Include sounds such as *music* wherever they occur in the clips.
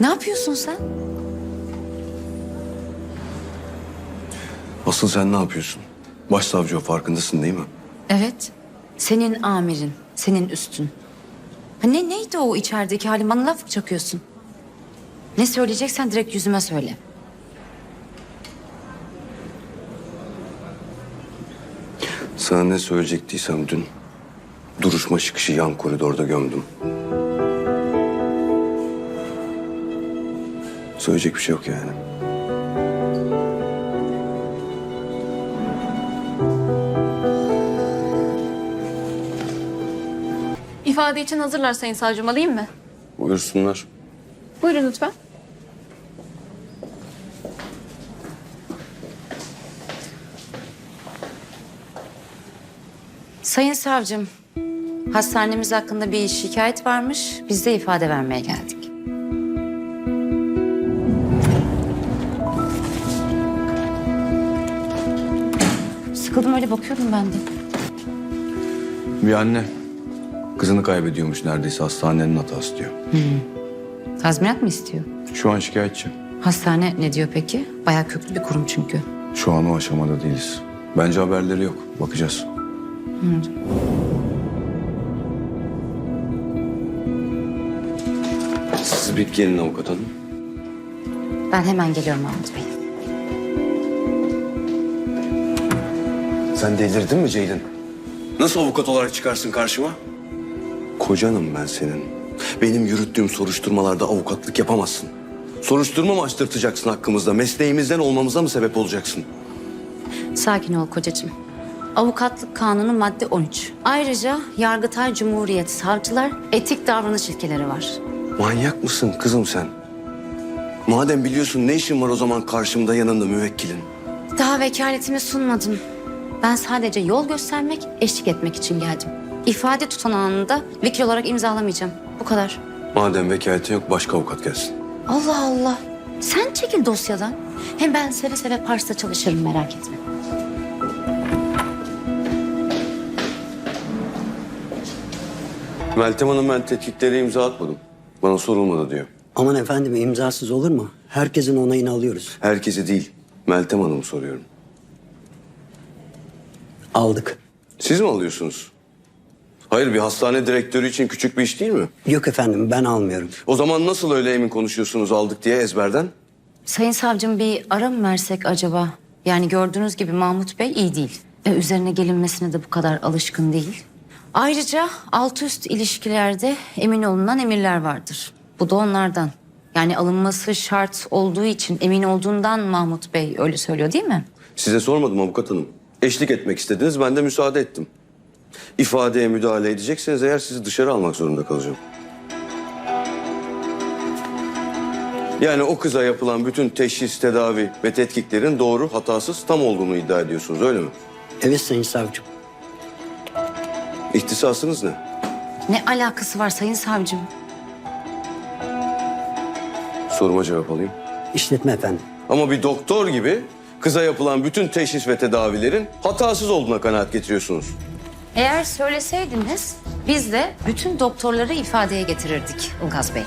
Ne yapıyorsun sen? Asıl sen ne yapıyorsun? Başsavcı o farkındasın değil mi? Evet. Senin amirin, senin üstün. Ha ne neydi o içerideki halin? Bana laf mı çakıyorsun? Ne söyleyeceksen direkt yüzüme söyle. Sana ne söyleyecektiysem dün duruşma çıkışı yan koridorda gömdüm. Söyleyecek bir şey yok yani. İfade için hazırlar Sayın Savcım alayım mı? Buyursunlar. Buyurun lütfen. Sayın savcım, hastanemiz hakkında bir şikayet varmış. Biz de ifade vermeye geldik. Sıkıldım öyle bakıyordum ben de. Bir anne kızını kaybediyormuş neredeyse hastanenin hatası diyor. Tazminat mı istiyor? Şu an şikayetçi. Hastane ne diyor peki? Bayağı köklü bir kurum çünkü. Şu an o aşamada değiliz. Bence haberleri yok. Bakacağız. Siz bir gelin avukat hanım. Ben hemen geliyorum Mahmut Bey. Sen delirdin mi Ceylin? Nasıl avukat olarak çıkarsın karşıma? Kocanım ben senin. Benim yürüttüğüm soruşturmalarda avukatlık yapamazsın. Soruşturma mı açtırtacaksın hakkımızda? Mesleğimizden olmamıza mı sebep olacaksın? Sakin ol kocacığım. Avukatlık Kanunu madde 13. Ayrıca Yargıtay Cumhuriyet Savcılar etik davranış ilkeleri var. Manyak mısın kızım sen? Madem biliyorsun ne işin var o zaman karşımda yanında müvekkilin? Daha vekaletimi sunmadım. Ben sadece yol göstermek, eşlik etmek için geldim. İfade tutanağını da vekil olarak imzalamayacağım. Bu kadar. Madem vekaletin yok başka avukat gelsin. Allah Allah. Sen çekil dosyadan. Hem ben seve seve Pars'ta çalışırım merak etme. Meltem Hanım ben tetkiklere imza atmadım. Bana sorulmadı diyor. Aman efendim imzasız olur mu? Herkesin onayını alıyoruz. Herkese değil Meltem Hanım'ı soruyorum. Aldık. Siz mi alıyorsunuz? Hayır bir hastane direktörü için küçük bir iş değil mi? Yok efendim ben almıyorum. O zaman nasıl öyle emin konuşuyorsunuz aldık diye ezberden? Sayın savcım bir ara mı versek acaba? Yani gördüğünüz gibi Mahmut Bey iyi değil. E, üzerine gelinmesine de bu kadar alışkın değil. Ayrıca alt üst ilişkilerde emin olunan emirler vardır. Bu da onlardan. Yani alınması şart olduğu için emin olduğundan Mahmut Bey öyle söylüyor değil mi? Size sormadım avukat hanım. Eşlik etmek istediniz ben de müsaade ettim. İfadeye müdahale edecekseniz eğer sizi dışarı almak zorunda kalacağım. Yani o kıza yapılan bütün teşhis, tedavi ve tetkiklerin doğru, hatasız, tam olduğunu iddia ediyorsunuz öyle mi? Evet sayın savcım. İhtisasınız ne? Ne alakası var sayın savcım? Soruma cevap alayım. İşletme efendim. Ama bir doktor gibi kıza yapılan bütün teşhis ve tedavilerin hatasız olduğuna kanaat getiriyorsunuz. Eğer söyleseydiniz biz de bütün doktorları ifadeye getirirdik Ilgaz Bey.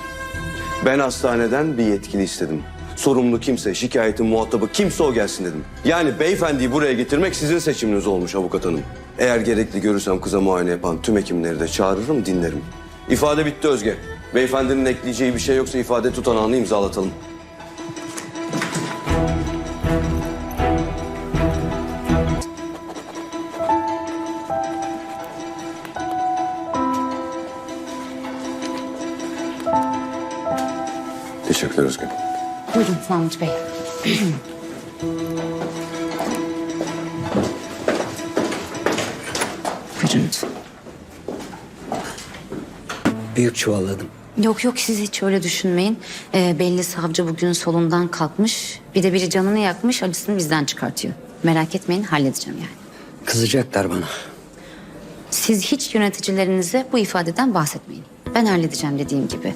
Ben hastaneden bir yetkili istedim. Sorumlu kimse, şikayetin muhatabı kimse o gelsin dedim. Yani beyefendiyi buraya getirmek sizin seçiminiz olmuş avukat hanım. Eğer gerekli görürsem kıza muayene yapan tüm hekimleri de çağırırım, dinlerim. İfade bitti Özge. Beyefendinin ekleyeceği bir şey yoksa ifade tutanağını imzalatalım. Teşekkürler Özge. Buyurun Mahmut Bey. Buyurun lütfen. Büyük çuvalladım. Yok yok siz hiç öyle düşünmeyin. Ee, belli savcı bugün solundan kalkmış. Bir de biri canını yakmış acısını bizden çıkartıyor. Merak etmeyin halledeceğim yani. Kızacaklar bana. Siz hiç yöneticilerinize bu ifadeden bahsetmeyin. Ben halledeceğim dediğim gibi.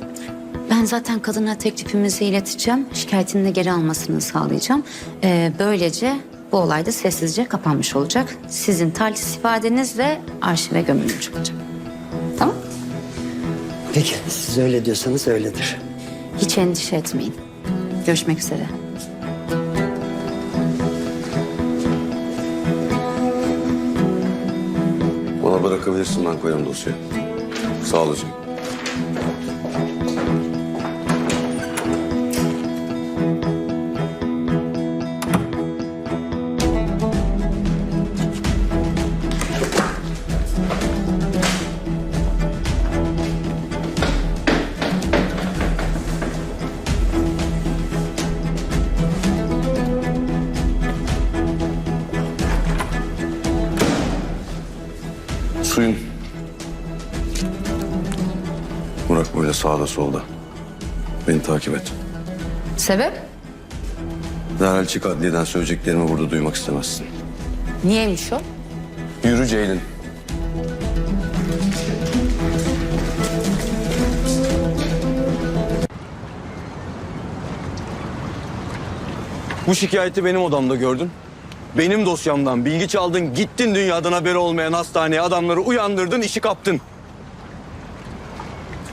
Ben zaten kadına teklifimizi ileteceğim. Şikayetini de geri almasını sağlayacağım. Ee, böylece bu olay da sessizce kapanmış olacak. Sizin talihsiz ifadenizle arşive gömülmüş olacak. Tamam? Peki siz öyle diyorsanız öyledir. Hiç endişe etmeyin. Görüşmek üzere. Bana bırakabilirsin ben koyarım dosyayı. Sağ ol Suyun. Burak böyle sağda solda. Beni takip et. Sebep? Derhal çık adliyeden söyleyeceklerimi burada duymak istemezsin. Niyeymiş o? Yürü Ceylin. Bu şikayeti benim odamda gördün. Benim dosyamdan bilgi çaldın, gittin dünyadan haberi olmayan hastaneye adamları uyandırdın, işi kaptın.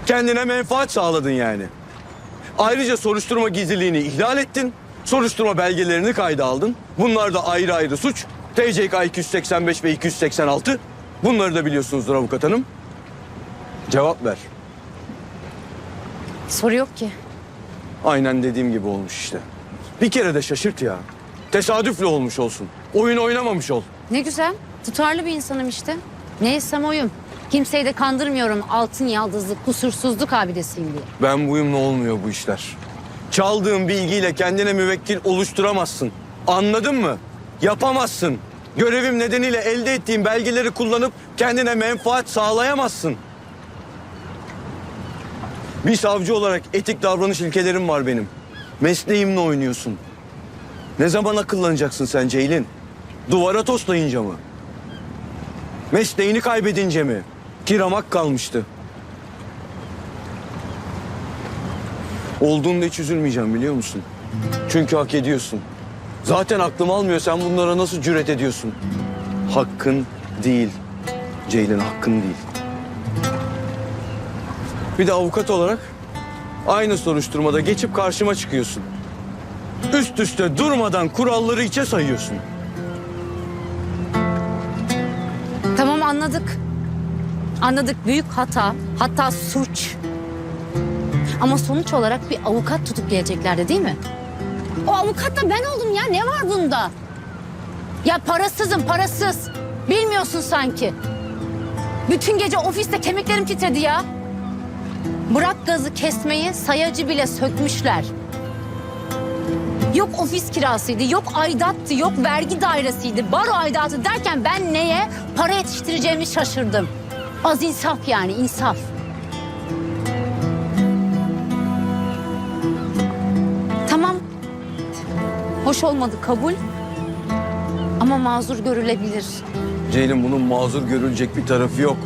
Kendine menfaat sağladın yani. Ayrıca soruşturma gizliliğini ihlal ettin. Soruşturma belgelerini kayda aldın. Bunlar da ayrı ayrı suç. TCK 285 ve 286. Bunları da biliyorsunuzdur avukat hanım. Cevap ver. Soru yok ki. Aynen dediğim gibi olmuş işte. Bir kere de şaşırt ya. Tesadüfle olmuş olsun. Oyun oynamamış ol. Ne güzel. Tutarlı bir insanım işte. Neysem oyum. Kimseyi de kandırmıyorum altın yaldızlık, kusursuzluk abidesiyim diye. Ben buyumla olmuyor bu işler. Çaldığın bilgiyle kendine müvekkil oluşturamazsın. Anladın mı? Yapamazsın. Görevim nedeniyle elde ettiğin belgeleri kullanıp kendine menfaat sağlayamazsın. Bir savcı olarak etik davranış ilkelerim var benim. Mesleğimle oynuyorsun. Ne zaman akıllanacaksın sen Ceylin? Duvara toslayınca mı? Mesleğini kaybedince mi? Kiramak kalmıştı. Olduğunda hiç üzülmeyeceğim biliyor musun? Çünkü hak ediyorsun. Zaten aklım almıyor sen bunlara nasıl cüret ediyorsun? Hakkın değil. Ceylin hakkın değil. Bir de avukat olarak aynı soruşturmada geçip karşıma çıkıyorsun. Üst üste durmadan kuralları içe sayıyorsun. Tamam anladık. Anladık büyük hata, hatta suç. Ama sonuç olarak bir avukat tutup geleceklerdi değil mi? O avukat da ben oldum ya ne var bunda? Ya parasızım parasız. Bilmiyorsun sanki. Bütün gece ofiste kemiklerim titredi ya. Bırak gazı kesmeyi sayacı bile sökmüşler. Yok ofis kirasıydı, yok aidattı, yok vergi dairesiydi, baro aidatı derken ben neye para yetiştireceğimi şaşırdım. Az insaf yani insaf. Tamam. Hoş olmadı kabul. Ama mazur görülebilir. Ceylin bunun mazur görülecek bir tarafı yok.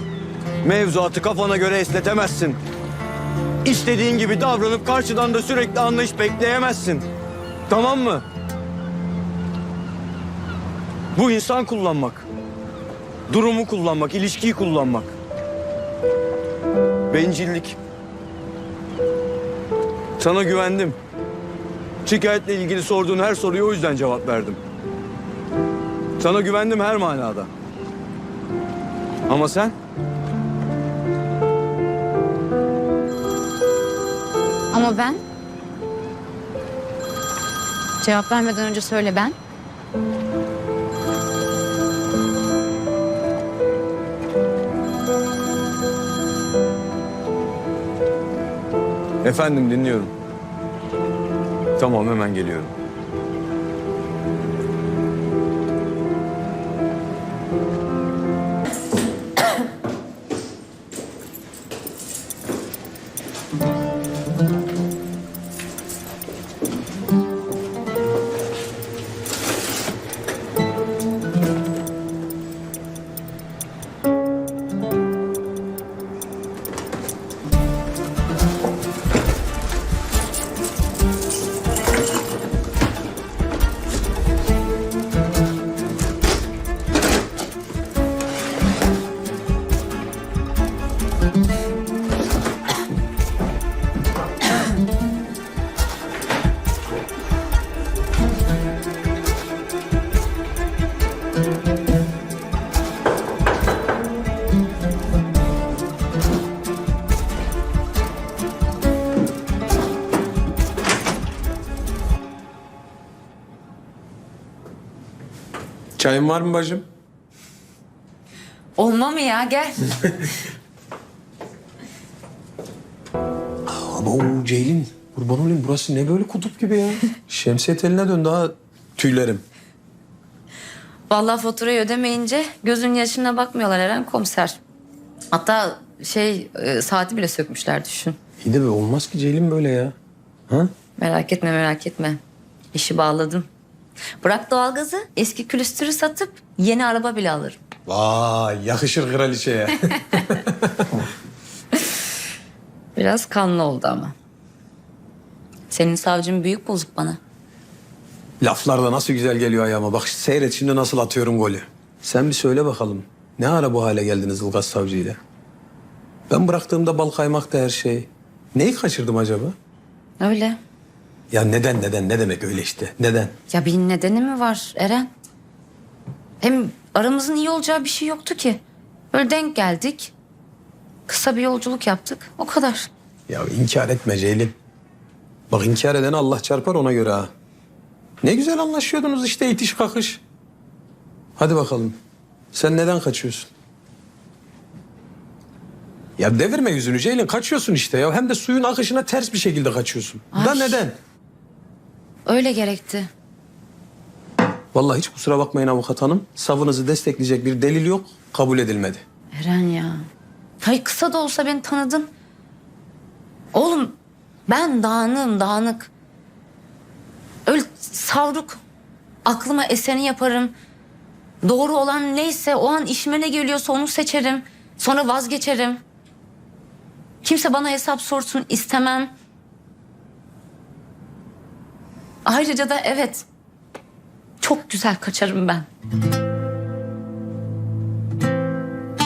Mevzuatı kafana göre esnetemezsin. İstediğin gibi davranıp karşıdan da sürekli anlayış bekleyemezsin. Tamam mı? Bu insan kullanmak. Durumu kullanmak, ilişkiyi kullanmak. Bencillik. Sana güvendim. Şikayetle ilgili sorduğun her soruya o yüzden cevap verdim. Sana güvendim her manada. Ama sen? Ama ben... Cevap vermeden önce söyle ben. Efendim dinliyorum. Tamam hemen geliyorum. Çayın var mı bacım? Olma mı ya gel. *laughs* Ama o Ceylin kurban olayım burası ne böyle kutup gibi ya. *laughs* Şemsiye teline dön daha tüylerim. Vallahi faturayı ödemeyince gözün yaşına bakmıyorlar Eren komiser. Hatta şey e, saati bile sökmüşler düşün. İyi de be olmaz ki Ceylin böyle ya. Ha? Merak etme merak etme. İşi bağladım. Bırak doğalgazı eski külüstürü satıp yeni araba bile alırım. Vay yakışır kraliçeye. *laughs* Biraz kanlı oldu ama. Senin savcın büyük bozuk bana. Laflar da nasıl güzel geliyor ayağıma. Bak seyret şimdi nasıl atıyorum golü. Sen bir söyle bakalım. Ne ara bu hale geldiniz Ilgaz Savcı ile? Ben bıraktığımda bal kaymakta her şey. Neyi kaçırdım acaba? Öyle. Ya neden neden ne demek öyle işte neden? Ya bir nedeni mi var Eren? Hem aramızın iyi olacağı bir şey yoktu ki. Öyle denk geldik. Kısa bir yolculuk yaptık. O kadar. Ya inkar etme Ceylin. Bak inkar eden Allah çarpar ona göre ha. Ne güzel anlaşıyordunuz işte itiş kakış. Hadi bakalım. Sen neden kaçıyorsun? Ya devirme yüzünü Ceylin kaçıyorsun işte ya. Hem de suyun akışına ters bir şekilde kaçıyorsun. Da Ay. neden? Öyle gerekti. Vallahi hiç kusura bakmayın avukat hanım. Savınızı destekleyecek bir delil yok. Kabul edilmedi. Eren ya. Hay kısa da olsa beni tanıdın. Oğlum ben dağınığım dağınık. Öyle savruk. Aklıma eseni yaparım. Doğru olan neyse o an işime ne geliyorsa onu seçerim. Sonra vazgeçerim. Kimse bana hesap sorsun istemem. Ayrıca da evet. Çok güzel kaçarım ben.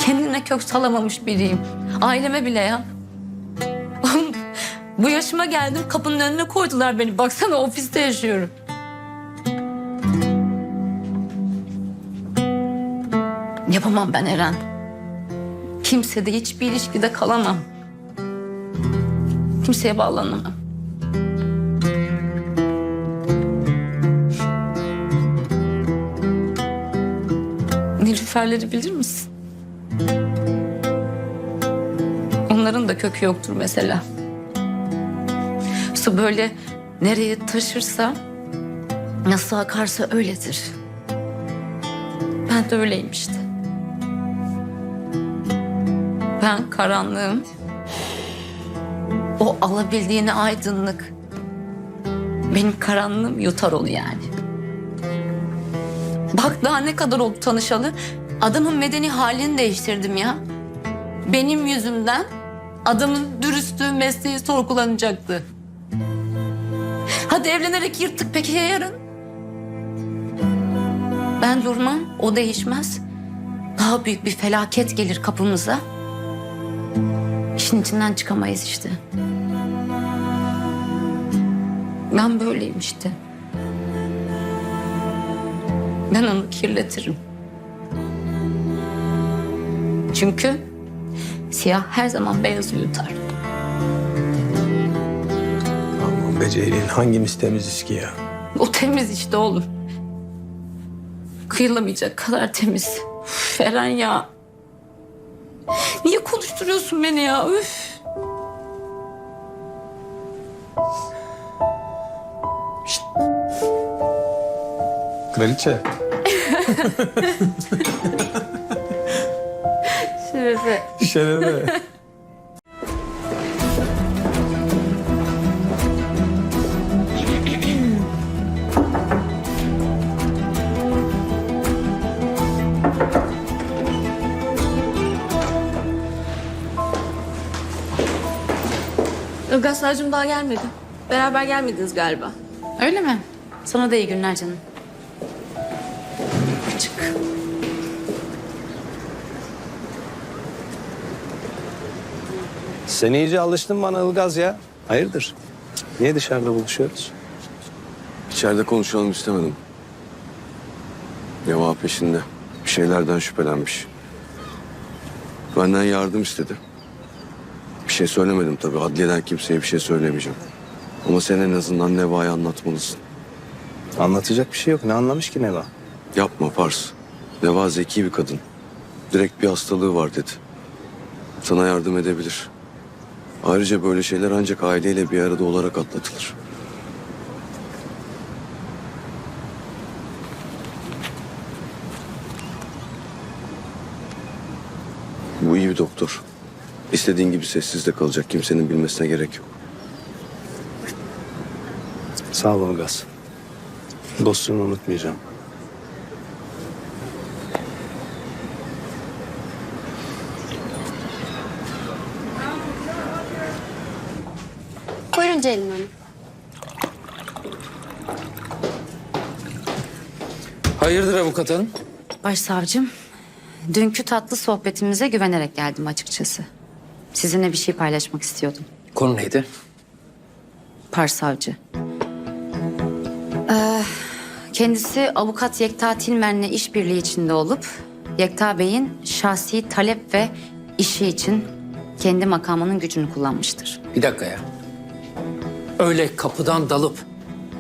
Kendine kök salamamış biriyim. Aileme bile ya. *laughs* Bu yaşıma geldim kapının önüne koydular beni. Baksana ofiste yaşıyorum. Yapamam ben Eren. Kimse de hiçbir ilişkide kalamam. Kimseye bağlanamam. Nilüferleri bilir misin? Onların da kökü yoktur mesela. Su böyle nereye taşırsa, nasıl akarsa öyledir. Ben de öyleyim işte. Ben karanlığım. O alabildiğine aydınlık. Benim karanlığım yutar onu yani. Bak daha ne kadar oldu tanışalı. Adamın medeni halini değiştirdim ya. Benim yüzümden adamın dürüstlüğü mesleği sorgulanacaktı. Hadi evlenerek yırttık peki ya yarın? Ben durmam, o değişmez. Daha büyük bir felaket gelir kapımıza. İşin içinden çıkamayız işte. Ben böyleyim işte. Ben onu kirletirim. Çünkü siyah her zaman beyazı yutar. Aman be Ceylin hangimiz temiziz ki ya? O temiz işte oğlum. Kıyılamayacak kadar temiz. Üf, Eren ya. Niye konuşturuyorsun beni ya? Üf. Kraliçe. Şerefe. Şerefe. Ilgaz daha gelmedi. Beraber gelmediniz galiba. Öyle mi? Sana da iyi günler canım. Sen iyice alıştın bana Ilgaz ya. Hayırdır? Niye dışarıda buluşuyoruz? İçeride konuşalım istemedim. Deva peşinde. Bir şeylerden şüphelenmiş. Benden yardım istedi. Bir şey söylemedim tabii. Adliyeden kimseye bir şey söylemeyeceğim. Ama sen en azından Neva'ya anlatmalısın. Anlatacak bir şey yok. Ne anlamış ki Neva? Yapma Pars. Neva zeki bir kadın. Direkt bir hastalığı var dedi. Sana yardım edebilir. Ayrıca böyle şeyler ancak aileyle bir arada olarak atlatılır. Bu iyi bir doktor. İstediğin gibi sessiz de kalacak. Kimsenin bilmesine gerek yok. Sağ ol Ilgaz. Dostluğunu unutmayacağım. Buyurun Ceylin Hanım. Hayırdır avukat hanım? Başsavcım, dünkü tatlı sohbetimize güvenerek geldim açıkçası. Sizinle bir şey paylaşmak istiyordum. Konu neydi? Parsavcı. Ee, kendisi avukat Yekta Tilmen'le işbirliği içinde olup... ...Yekta Bey'in şahsi talep ve işi için kendi makamının gücünü kullanmıştır. Bir dakika ya. Öyle kapıdan dalıp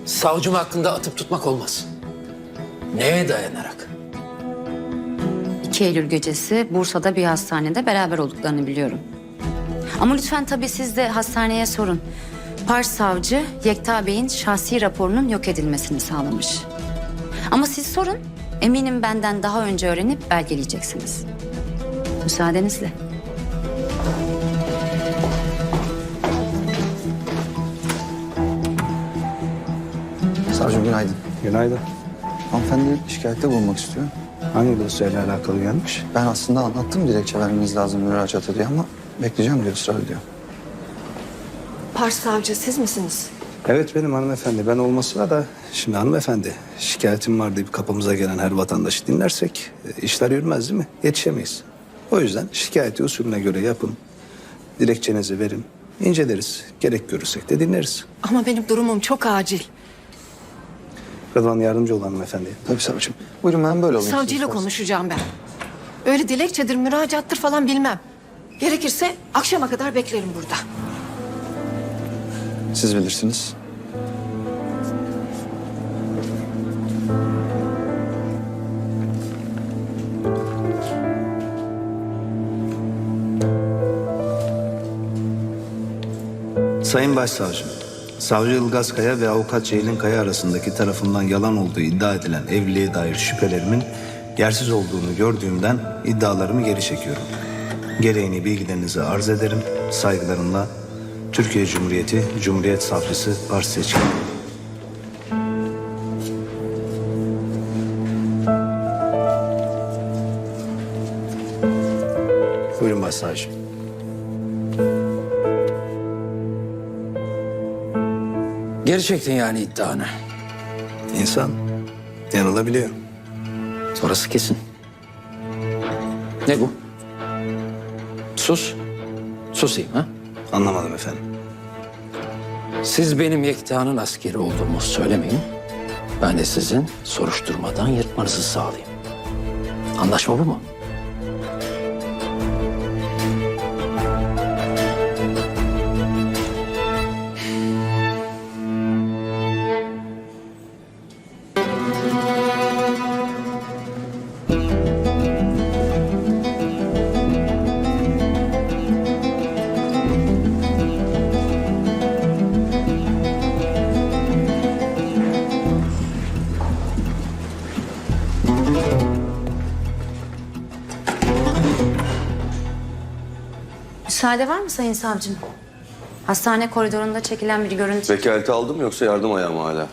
savcım hakkında atıp tutmak olmaz. Neye dayanarak? 2 Eylül gecesi Bursa'da bir hastanede beraber olduklarını biliyorum. Ama lütfen tabii siz de hastaneye sorun. Pars savcı Yekta Bey'in şahsi raporunun yok edilmesini sağlamış. Ama siz sorun. Eminim benden daha önce öğrenip belgeleyeceksiniz. Müsaadenizle. Günaydın. Hanımefendi şikayette bulunmak istiyor. Hangi dosyayla alakalı gelmiş? Ben aslında anlattım dilekçe vermeniz lazım müracaata diye ama bekleyeceğim diyor ısrar ediyor. Pars savcı siz misiniz? Evet benim hanımefendi. Ben olmasına da şimdi hanımefendi şikayetim var deyip kapımıza gelen her vatandaşı dinlersek e, işler yürümez değil mi? Yetişemeyiz. O yüzden şikayeti usulüne göre yapın. Dilekçenizi verin. inceleriz. Gerek görürsek de dinleriz. Ama benim durumum çok acil. Rıdvan yardımcı ol hanımefendi. Tabii savcım. Buyurun ben böyle olayım. Savcıyla konuşacağım ben. Öyle dilekçedir, müracaattır falan bilmem. Gerekirse akşama kadar beklerim burada. Siz bilirsiniz. Sayın Başsavcım, Savcı Ilgaz Kaya ve Avukat Ceylin Kaya arasındaki tarafından yalan olduğu iddia edilen evliliğe dair şüphelerimin yersiz olduğunu gördüğümden iddialarımı geri çekiyorum. Gereğini bilgilerinize arz ederim. Saygılarımla Türkiye Cumhuriyeti Cumhuriyet Savcısı Pars Seçkin. Buyurun Başsavcım. Çektin yani iddianı. İnsan yanılabiliyor. Orası kesin. Ne bu? Sus. Susayım ha? Anlamadım efendim. Siz benim Yekta'nın askeri olduğumu söylemeyin. Ben de sizin soruşturmadan yırtmanızı sağlayayım. Anlaşma bu mu? Mı Sayın Savcım? Hastane koridorunda çekilen bir görüntü... Vekaleti aldım mı yoksa yardım ayağı mı hala?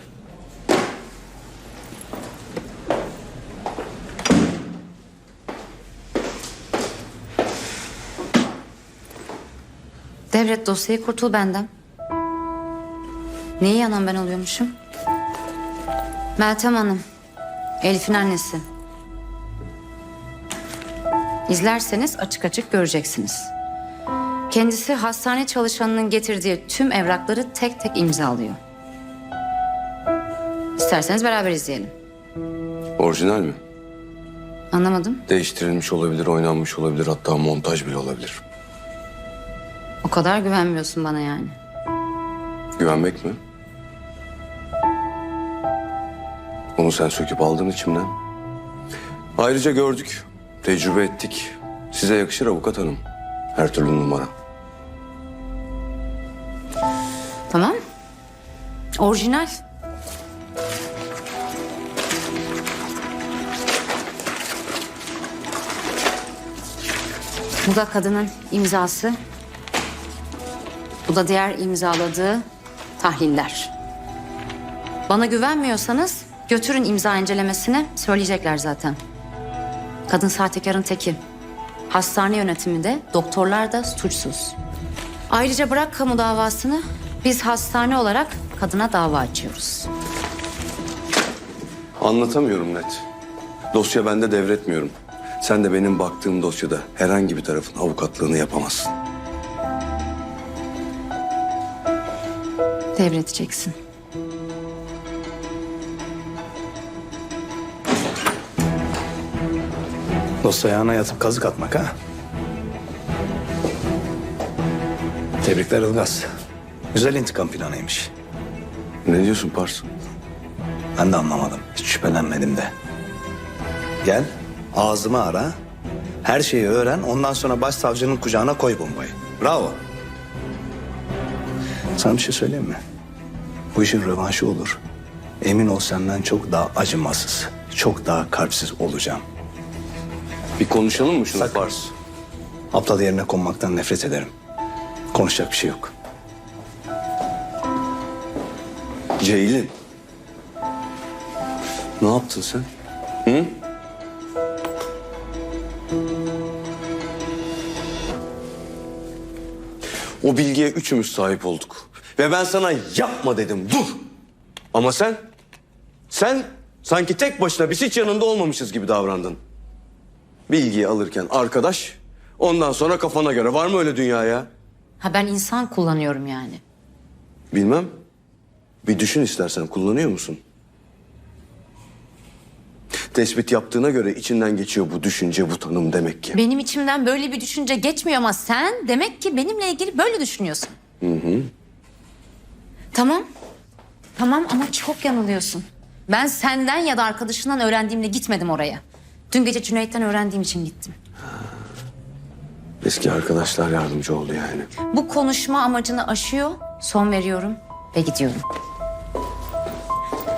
Devret dosyayı kurtul benden. Neyi yanan ben oluyormuşum? Meltem Hanım. Elif'in annesi. İzlerseniz açık açık göreceksiniz. Kendisi hastane çalışanının getirdiği tüm evrakları tek tek imzalıyor. İsterseniz beraber izleyelim. Orijinal mi? Anlamadım. Değiştirilmiş olabilir, oynanmış olabilir, hatta montaj bile olabilir. O kadar güvenmiyorsun bana yani. Güvenmek mi? Onu sen söküp aldın içimden. Ayrıca gördük, tecrübe ettik. Size yakışır avukat hanım. Her türlü numara. Tamam. Orijinal. Bu da kadının imzası. Bu da diğer imzaladığı tahliller. Bana güvenmiyorsanız götürün imza incelemesine söyleyecekler zaten. Kadın sahtekarın teki. Hastane yönetimi de doktorlar da suçsuz. Ayrıca bırak kamu davasını biz hastane olarak kadına dava açıyoruz. Anlatamıyorum net. Dosya bende devretmiyorum. Sen de benim baktığım dosyada herhangi bir tarafın avukatlığını yapamazsın. Devredeceksin. Dost ayağına yatıp kazık atmak ha? Tebrikler Ilgaz. Güzel intikam planıymış. Ne diyorsun Pars? Ben de anlamadım. Hiç şüphelenmedim de. Gel, ağzımı ara. Her şeyi öğren. Ondan sonra başsavcının kucağına koy bombayı. Bravo. Sana bir şey söyleyeyim mi? Bu işin rövanşı olur. Emin ol senden çok daha acımasız, çok daha kalpsiz olacağım. Bir konuşalım mı şunu Sakın. Pars? Aptal yerine konmaktan nefret ederim. Konuşacak bir şey yok. Ceylin. Ne yaptın sen? Hı? O bilgiye üçümüz sahip olduk. Ve ben sana yapma dedim, dur. Ama sen, sen sanki tek başına biz hiç yanında olmamışız gibi davrandın. Bilgiyi alırken arkadaş, ondan sonra kafana göre. Var mı öyle dünyaya? Ha ben insan kullanıyorum yani. Bilmem. Bir düşün istersen kullanıyor musun? Tespit yaptığına göre içinden geçiyor bu düşünce, bu tanım demek ki. Benim içimden böyle bir düşünce geçmiyor ama sen demek ki benimle ilgili böyle düşünüyorsun. Tamam. Tamam ama çok yanılıyorsun. Ben senden ya da arkadaşından öğrendiğimle gitmedim oraya. Dün gece Cüneyt'ten öğrendiğim için gittim. Eski arkadaşlar yardımcı oldu yani. Bu konuşma amacını aşıyor, son veriyorum ve gidiyorum.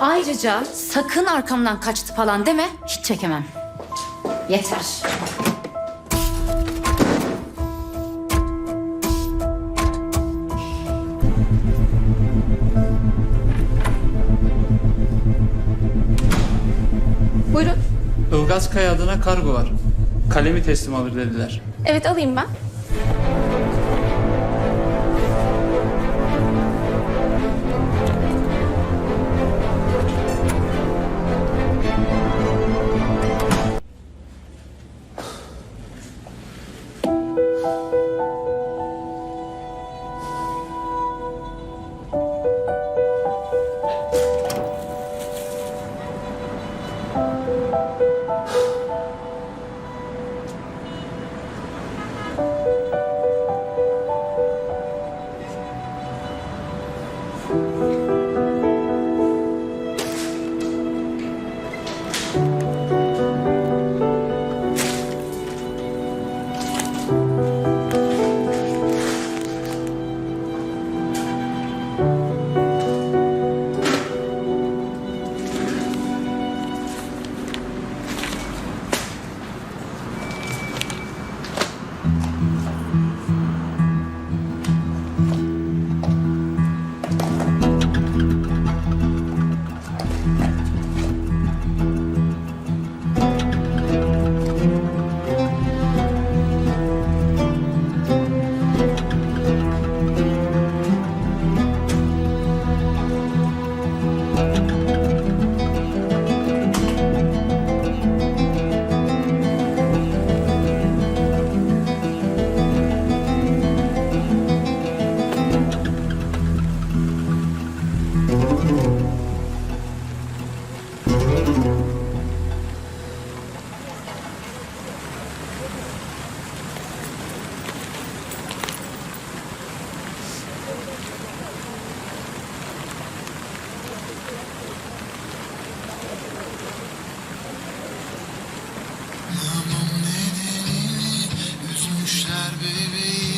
Ayrıca sakın arkamdan kaçtı falan deme, hiç çekemem. Yeter. Ilgaz Kaya adına kargo var. Kalemi teslim alır dediler. Evet alayım ben. Namım nedenini üzmüşler bebeği.